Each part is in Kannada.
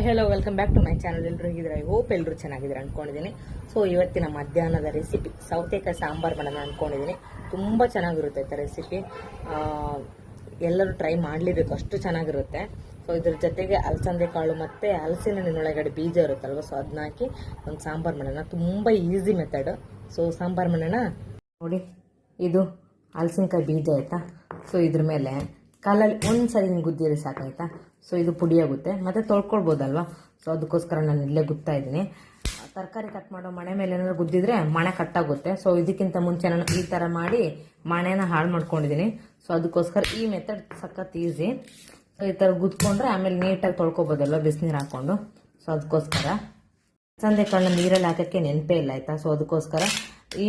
Hi hello welcome back to my channel ಎಲ್ಲರೂ ಹೇಗಿದ್ರೆ ಐ ಹೋಪ್ ಎಲ್ಲರೂ ಚೆನ್ನಾಗಿದ್ದಾರೆ ಅಂದ್ಕೊಂಡಿದ್ದೀನಿ ಸೊ ಇವತ್ತಿನ ಮಧ್ಯಾಹ್ನದ ರೆಸಿಪಿ ಸೌತೆಕಾಯಿ ಸಾಂಬಾರು ಮಾಡೋಣ ಅಂದ್ಕೊಂಡಿದ್ದೀನಿ ತುಂಬ ಚೆನ್ನಾಗಿರುತ್ತೆ ರೆಸಿಪಿ ಎಲ್ಲರೂ ಟ್ರೈ ಮಾಡಲೇಬೇಕು, ಅಷ್ಟು ಚೆನ್ನಾಗಿರುತ್ತೆ. ಸೊ ಇದ್ರ ಜೊತೆಗೆ ಅಲಸಂದೆ ಕಾಳು ಮತ್ತು ಹಲಸಿನ ಹಣ್ಣಿನೊಳಗಡೆ ಬೀಜ ಇರುತ್ತಲ್ವ ಸೊ ಅದನ್ನ ಹಾಕಿ ಒಂದು ಸಾಂಬಾರು ಮಾಡೋಣ. ತುಂಬ ಈಸಿ ಮೆಥಡ್ ಸೊ ಸಾಂಬಾರು ಮಾಡೋಣ? ನೋಡಿ, ಇದು ಹಲಸಿನಕಾಯಿ ಬೀಜ ಆಯಿತಾ? ಸೊ ಇದ್ರ ಮೇಲೆ ಕಾಲಲ್ಲಿ ಒಂದು ಸರಿ ಹಿಂಗೆ ಗುದ್ದಿದ್ರೆ ಸಾಕಾಯ್ತಾ ಸೊ ಇದು ಪುಡಿ ಆಗುತ್ತೆ ಮತ್ತು ತೊಳ್ಕೊಳ್ಬೋದಲ್ವ? ಸೊ ಅದಕ್ಕೋಸ್ಕರ ನಾನು ಇಲ್ಲೇ ಗುತ್ತಾ ಇದ್ದೀನಿ. ತರಕಾರಿ ಕಟ್ ಮಾಡೋ ಮಣೆ ಮೇಲೆ ಏನಾದ್ರು ಗುದ್ದಿದ್ರೆ ಮಣೆ ಕಟ್ಟಾಗುತ್ತೆ ಸೊ ಇದಕ್ಕಿಂತ ಮುಂಚೆ ನಾನು ಈ ಥರ ಮಾಡಿ ಮಣೆನ ಹಾಳು ಮಾಡ್ಕೊಂಡಿದ್ದೀನಿ. ಸೊ ಅದಕ್ಕೋಸ್ಕರ ಈ ಮೆಥಡ್ ಸಖತ್ ಈಸಿ ಸೊ ಈ ಥರ ಗುದ್ಕೊಂಡ್ರೆ ಆಮೇಲೆ ನೀಟಾಗಿ ತೊಳ್ಕೊಬೋದಲ್ವ? ಬಿಸಿನೀರು ಹಾಕ್ಕೊಂಡು ಸೊ ಅದಕ್ಕೋಸ್ಕರ. ಸಂದೆ ಕಾಳನ್ನ ನೀರಲ್ಲಿ ಹಾಕೋಕ್ಕೆ ನೆನಪೇ ಇಲ್ಲ, ಆಯಿತಾ? ಸೊ ಅದಕ್ಕೋಸ್ಕರ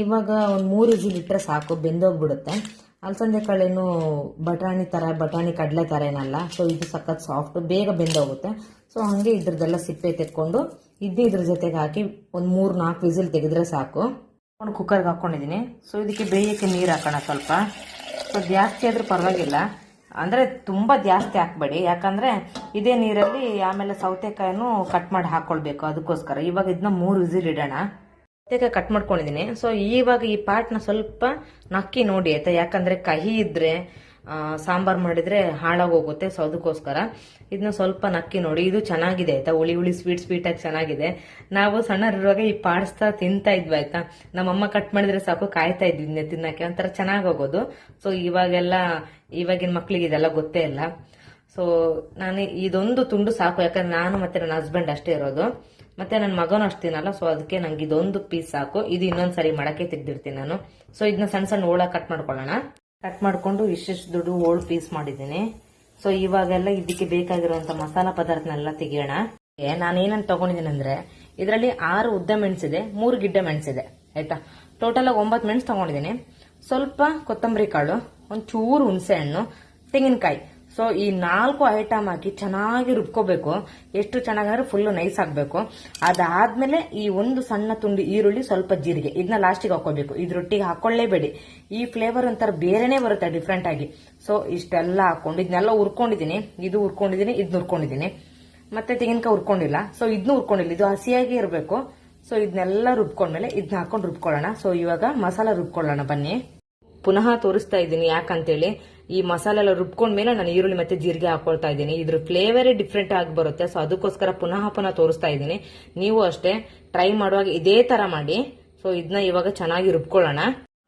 ಇವಾಗ ಒಂದು ಮೂರು ಇಜಿ ಬಿಟ್ಟರೆ ಸಾಕು, ಬೆಂದೋಗ್ಬಿಡುತ್ತೆ. ಅಲಸಂದೆ ಕಾಳೇನು ಬಟಾಣಿ ಥರ ಬಟಾಣಿ ಕಡಲೆ ಥರ ಏನಲ್ಲ ಸೊ ಇದು ಸಖತ್ ಸಾಫ್ಟ್ ಬೇಗ ಬೆಂದೋಗುತ್ತೆ. ಸೊ ಹಾಗೆ ಇದ್ರದ್ದೆಲ್ಲ ಸಿಪ್ಪೆ ತೆಕ್ಕೊಂಡು, ಇದ್ದು ಇದ್ರ ಜೊತೆಗೆ ಹಾಕಿ ಒಂದು ಮೂರು ನಾಲ್ಕು ವಿಸಿಲ್ ತೆಗೆದ್ರೆ ಸಾಕು. ಒಂದು ಕುಕ್ಕರ್ಗೆ ಹಾಕ್ಕೊಂಡಿದ್ದೀನಿ ಸೊ ಇದಕ್ಕೆ ಬೇಯಕ್ಕೆ ನೀರು ಹಾಕೋಣ ಸ್ವಲ್ಪ. ಸೊ ಜಾಸ್ತಿ ಆದರೂ ಪರವಾಗಿಲ್ಲ. ಅಂದರೆ ತುಂಬ ಜಾಸ್ತಿ ಹಾಕ್ಬೇಡಿ. ಯಾಕಂದರೆ ಇದೇ ನೀರಲ್ಲಿ ಆಮೇಲೆ ಸೌತೆಕಾಯನ್ನು ಕಟ್ ಮಾಡಿ ಹಾಕ್ಕೊಳ್ಬೇಕು ಅದಕ್ಕೋಸ್ಕರ. ಇವಾಗ ಇದನ್ನ ಮೂರು ವಿಸಿಲ್ ಇಡೋಣ. ಸೌತೆಕಾಯಿ ಕಟ್ ಮಾಡ್ಕೊಂಡಿದ್ದೀನಿ. ಸೊ ಇವಾಗ ಈ ಪಾರ್ಟ್ನ ಸ್ವಲ್ಪ ನಕ್ಕಿ ನೋಡಿ ಆಯ್ತಾ? ಯಾಕಂದರೆ ಕಹಿ ಇದ್ದರೆ ಸಾಂಬಾರ್ ಮಾಡಿದ್ರೆ ಹಾಳಾಗೋಗುತ್ತೆ. ಸೊ ಅದಕ್ಕೋಸ್ಕರ ಇದನ್ನ ಸ್ವಲ್ಪ ನಕ್ಕಿ ನೋಡಿ. ಇದು ಚೆನ್ನಾಗಿದೆ ಆಯ್ತಾ? ಹುಳಿ ಹುಳಿ ಸ್ವೀಟ್ ಸ್ವೀಟ್ ಆಗಿ ಚೆನ್ನಾಗಿದೆ. ನಾವು ಸಣ್ಣರಿರುವಾಗ ಈ ಪಾಡಿಸ್ತಾ ತಿಂತಾ ಇದ್ವಿ ಆಯ್ತಾ? ನಮ್ಮಮ್ಮ ಕಟ್ ಮಾಡಿದ್ರೆ ಸಾಕು, ಕಾಯ್ತಾ ಇದ್ವಿ ತಿನ್ನೋಕ್ಕೆ. ಒಂಥರ ಚೆನ್ನಾಗಿ ಹೋಗೋದು. ಸೊ ಇವಾಗೆಲ್ಲ, ಇವಾಗಿನ ಮಕ್ಳಿಗೆ ಇದೆಲ್ಲ ಗೊತ್ತೇ ಇಲ್ಲ. ಸೊ ನಾನು ಇದೊಂದು ತುಂಡು ಸಾಕು ಯಾಕಂದ್ರೆ ನಾನು ಮತ್ತೆ ನನ್ನ ಹಸ್ಬೆಂಡ್ ಅಷ್ಟೇ ಇರೋದು. ಮತ್ತೆ ನನ್ನ ಮಗನ ಅಷ್ಟು ತಿನ್ನಲ್ಲ ಸೊ ಅದಕ್ಕೆ ನಂಗೆ ಇದೊಂದು ಪೀಸ್ ಸಾಕು. ಇದು ಇನ್ನೊಂದು ಸರಿ ಮಾಡಕ್ಕೆ ತೆಗ್ದಿರ್ತೀನಿ ನಾನು. ಸೊ ಇದನ್ನ ಸಣ್ಣ ಸಣ್ಣ ಹೋಳ ಕಟ್ ಮಾಡ್ಕೊಳ್ಳೋಣ. ಕಟ್ ಮಾಡಿಕೊಂಡು ಇಷ್ಟಿಷ್ಟು ದುಡ್ಡು ಹೋಳು ಪೀಸ್ ಮಾಡಿದ್ದೀನಿ. ಸೊ ಇವಾಗೆಲ್ಲ ಇದಕ್ಕೆ ಬೇಕಾಗಿರುವಂಥ ಮಸಾಲ ಪದಾರ್ಥನೆಲ್ಲ ತೆಗಿಯೋಣ. ಏ, ನಾನು ಏನಂತ ತಗೊಂಡಿದ್ದೀನಿ ಅಂದ್ರೆ ಇದರಲ್ಲಿ ಆರು ಉದ್ದ ಮೆಣಸಿದೆ ಮೂರು ಗಿಡ್ಡ ಮೆಣಸಿದೆ ಆಯಿತಾ? ಟೋಟಲ್ ಆಗಿ ಒಂಬತ್ತು ಮೆಣಸು ತಗೊಂಡಿದ್ದೀನಿ. ಸ್ವಲ್ಪ ಕೊತ್ತಂಬರಿ ಕಾಳು ಒಂಚೂರು ಚೂರು ಹುಣಸೆ ಹಣ್ಣು ತೆಂಗಿನಕಾಯಿ. ಸೊ ಈ ನಾಲ್ಕು ಐಟಮ್ ಹಾಕಿ ಚೆನ್ನಾಗಿ ರುಬ್ಕೋಬೇಕು. ಎಷ್ಟು ಚೆನ್ನಾಗಾದ್ರೂ ಫುಲ್ ನೈಸ್ ಆಗಬೇಕು. ಅದಾದ್ಮೇಲೆ ಈ ಒಂದು ಸಣ್ಣ ತುಂಡು ಈರುಳ್ಳಿ ಸ್ವಲ್ಪ ಜೀರಿಗೆ. ಇದನ್ನ ಲಾಸ್ಟಿಗೆ ಹಾಕೋಬೇಕು ಇದ್ರೊಟ್ಟಿಗೆ ಹಾಕೊಳ್ಳೇಬೇಡಿ ಈ ಫ್ಲೇವರ್ ಒಂಥರ ಬೇರೆನೇ ಬರುತ್ತೆ ಡಿಫ್ರೆಂಟ್ ಆಗಿ. ಸೊ ಇಷ್ಟೆಲ್ಲ ಹಾಕೊಂಡು ಇದನ್ನೆಲ್ಲ ಹುರ್ಕೊಂಡಿದ್ದೀನಿ. ಇದು ಹುರ್ಕೊಂಡಿದ್ದೀನಿ ಇದನ್ನ ಹುರ್ಕೊಂಡಿದ್ದೀನಿ. ಮತ್ತೆ ತೆಂಗಿನಕಾಯಿ ಹುರ್ಕೊಂಡಿಲ್ಲ. ಸೊ ಇದನ್ನು ಹುರ್ಕೊಂಡಿಲ್ಲ. ಇದು ಹಸಿಯಾಗಿ ಇರಬೇಕು. ಸೊ ಇದನ್ನೆಲ್ಲ ರುಬ್ಕೊಂಡ್ಮೇಲೆ ಇದನ್ನ ಹಾಕೊಂಡು ರುಬ್ಕೊಳ್ಳೋಣ. ಸೊ ಇವಾಗ ಮಸಾಲ ರುಬ್ಕೊಳ್ಳೋಣ ಬನ್ನಿ. ಪುನಃ ತೋರಿಸ್ತಾ ಇದ್ದೀನಿ ಯಾಕಂತೇಳಿ. ಈ ಮಸಾಲೆ ಎಲ್ಲ ರುಬ್ಕೊಂಡ್ಮೇಲೆ ನಾನು ಈರುಳ್ಳಿ ಮತ್ತೆ ಜೀರಿಗೆ ಹಾಕೊಳ್ತಾ ಇದ್ದೀನಿ. ಇದ್ರ ಫ್ಲೇವರೇ ಡಿಫ್ರೆಂಟ್ ಆಗಿ ಬರುತ್ತೆ. ಸೊ ಅದಕ್ಕೋಸ್ಕರ ಪುನಃ ಪುನಃ ತೋರಿಸ್ತಾ ಇದ್ದೀನಿ. ನೀವು ಅಷ್ಟೇ ಟ್ರೈ ಮಾಡುವಾಗ ಇದೇ ತರ ಮಾಡಿ. ಸೊ ಇದನ್ನ ಇವಾಗ ಚೆನ್ನಾಗಿ ರುಬ್ಕೊಳ್ಳೋಣ.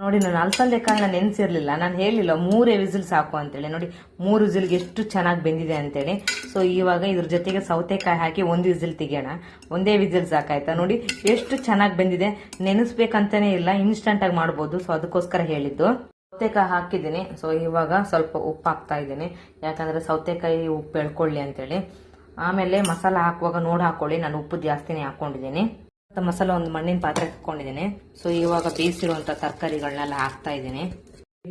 ನೋಡಿ, ನಾನು ಅಲ್ಸಲ್ದೆ ಕಾಳನ್ನ ನೆನೆಸಿರ್ಲಿಲ್ಲ. ನಾನು ಹೇಳಿಲ್ಲ, ಮೂರೇ ವಿಸಿಲ್ ಸಾಕು ಅಂತೇಳಿ. ನೋಡಿ, ಮೂರು ವಿಸಿಲ್ಗೆ ಎಷ್ಟು ಚೆನ್ನಾಗಿ ಬೆಂದಿದೆ ಅಂತೇಳಿ. ಸೊ ಇವಾಗ ಇದ್ರ ಜೊತೆಗೆ ಸೌತೆಕಾಯಿ ಹಾಕಿ ಒಂದು ವಿಸಿಲ್ ತೆಗಿಯೋಣ. ಒಂದೇ ವಿಸಿಲ್ ಸಾಕಾಯ್ತಾ? ನೋಡಿ, ಎಷ್ಟು ಚೆನ್ನಾಗಿ ಬೆಂದಿದೆ. ನೆನೆಸ್ಬೇಕಂತಾನೆ ಇಲ್ಲ ಇನ್ಸ್ಟಂಟಾಗಿ ಮಾಡ್ಬೋದು. ಸೊ ಅದಕ್ಕೋಸ್ಕರ ಹೇಳಿದ್ದು. ಸೌತೆಕಾಯಿ ಹಾಕಿದ್ದೀನಿ. ಸೊ ಇವಾಗ ಸ್ವಲ್ಪ ಉಪ್ಪು ಹಾಕ್ತಾ ಇದ್ದೀನಿ. ಯಾಕಂದ್ರೆ ಸೌತೆಕಾಯಿ ಉಪ್ಪು ಎಳ್ಕೊಳ್ಳಿ ಅಂತೇಳಿ. ಆಮೇಲೆ ಮಸಾಲ ಹಾಕುವಾಗ ನೋಡಿ ಹಾಕೊಳ್ಳಿ. ನಾನು ಉಪ್ಪು ಜಾಸ್ತಿನೇ ಹಾಕ್ಕೊಂಡಿದ್ದೀನಿ ಮತ್ತು ಮಸಾಲ ಒಂದು ಮಣ್ಣಿನ ಪಾತ್ರೆ ಹಾಕೊಂಡಿದ್ದೀನಿ. ಸೊ ಇವಾಗ ಬೇಯಿಸಿರುವಂಥ ತರಕಾರಿಗಳನ್ನೆಲ್ಲ ಹಾಕ್ತಾ ಇದ್ದೀನಿ.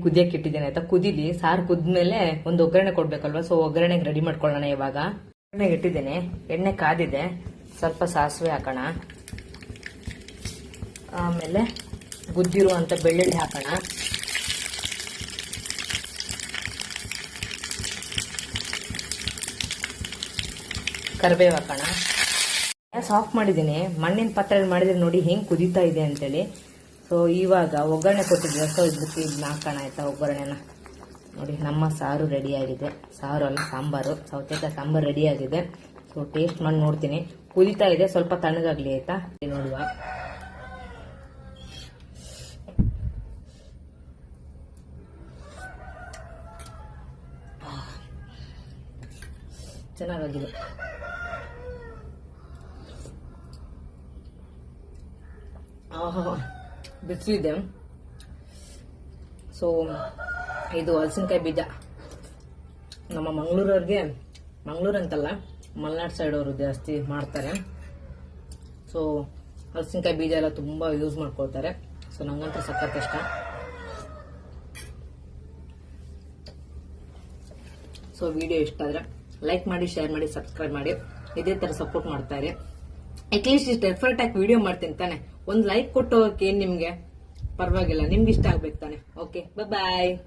ಕುದಿಯಕ್ಕೆ ಇಟ್ಟಿದ್ದೀನಿ ಆಯ್ತಾ? ಕುದೀಲಿ. ಸಾರು ಕುದ್ಮೇಲೆ ಒಂದು ಒಗ್ಗರಣೆ ಕೊಡಬೇಕಲ್ವ? ಸೊ ಒಗ್ಗರಣೆಗೆ ರೆಡಿ ಮಾಡ್ಕೊಳ್ಳೋಣ ಇವಾಗ. ಒಗ್ಗರಣೆ ಇಟ್ಟಿದ್ದೀನಿ. ಎಣ್ಣೆ ಕಾದಿದೆ. ಸ್ವಲ್ಪ ಸಾಸಿವೆ ಹಾಕೋಣ. ಆಮೇಲೆ ಗುದ್ದಿರುವಂಥ ಬೆಳ್ಳುಳ್ಳಿ ಹಾಕೋಣ. ಕರಿಬೇವು ಹಾಕೋಣ ಗ್ಯಾಸ್ ಆಫ್ ಮಾಡಿದ್ದೀನಿ. ಮಣ್ಣಿನ ಪಾತ್ರೆಯಲ್ಲಿ ಮಾಡಿದ್ರೆ ನೋಡಿ ಹೆಂಗೆ ಕುದೀತಾ ಇದೆ ಅಂತೇಳಿ. ಸೊ ಇವಾಗ ಒಗ್ಗರಣೆ ಕೊಟ್ಟಿದ್ದೆ ಸೊ ಇದಕ್ಕೆ ಇದನ್ನ ಹಾಕೋಣ ಆಯ್ತಾ ಒಗ್ಗರಣೆನ. ನೋಡಿ, ನಮ್ಮ ಸಾರು ರೆಡಿ ಆಗಿದೆ. ಸಾರು ಅಲ್ಲ ಸಾಂಬಾರು. ಸೌತೆಕಾಯಿ ಸಾಂಬಾರು ಆಗಿದೆ. ಸೊ ಟೇಸ್ಟ್ ಮಾಡಿ ನೋಡ್ತೀನಿ. ಕುದೀತಾ ಇದೆ. ಸ್ವಲ್ಪ ತಣ್ಣಗಾಗ್ಲಿ ಆಯಿತಾ? ನೋಡುವ. ಚೆನ್ನಾಗಾಗಿದೆ. ಬಿಸಿಲಿದೆ. ಸೊ ಇದು ಹಲಸಿನಕಾಯಿ ಬೀಜ. ನಮ್ಮ ಮಂಗಳೂರವ್ರಿಗೆ, ಮಂಗಳೂರು ಅಂತಲ್ಲ, ಮಲೆನಾಡು ಸೈಡ್ ಅವರು ಜಾಸ್ತಿ ಮಾಡ್ತಾರೆ. ಸೊ ಹಲಸಿನಕಾಯಿ ಬೀಜ ಎಲ್ಲ ತುಂಬ ಯೂಸ್ ಮಾಡ್ಕೊಳ್ತಾರೆ. ಸೊ ನಂಗಂತೂ ಸಖತ್ ಇಷ್ಟ. ಸೊ ವಿಡಿಯೋ ಇಷ್ಟ ಆದರೆ ಲೈಕ್ ಮಾಡಿ ಶೇರ್ ಮಾಡಿ ಸಬ್ಸ್ಕ್ರೈಬ್ ಮಾಡಿ. ಇದೇ ಥರ ಸಪೋರ್ಟ್ ಮಾಡ್ತಾರೆ ಅಟ್ಲೀಸ್ಟ್ ಇಷ್ಟು ಎಫರ್ಟ್ ಹಾಕಿ ವಿಡಿಯೋ ಮಾಡ್ತೀನಿ ತಾನೆ. ಒಂದು ಲೈಕ್ ಕೊಟ್ಟು ಹೋಗಕ್ಕೆ ಏನ್ ನಿಮ್ಗೆ? ಪರವಾಗಿಲ್ಲ ನಿಮ್ಗೆ ಇಷ್ಟ ಆಗ್ಬೇಕು ತಾನೆ. Okay bye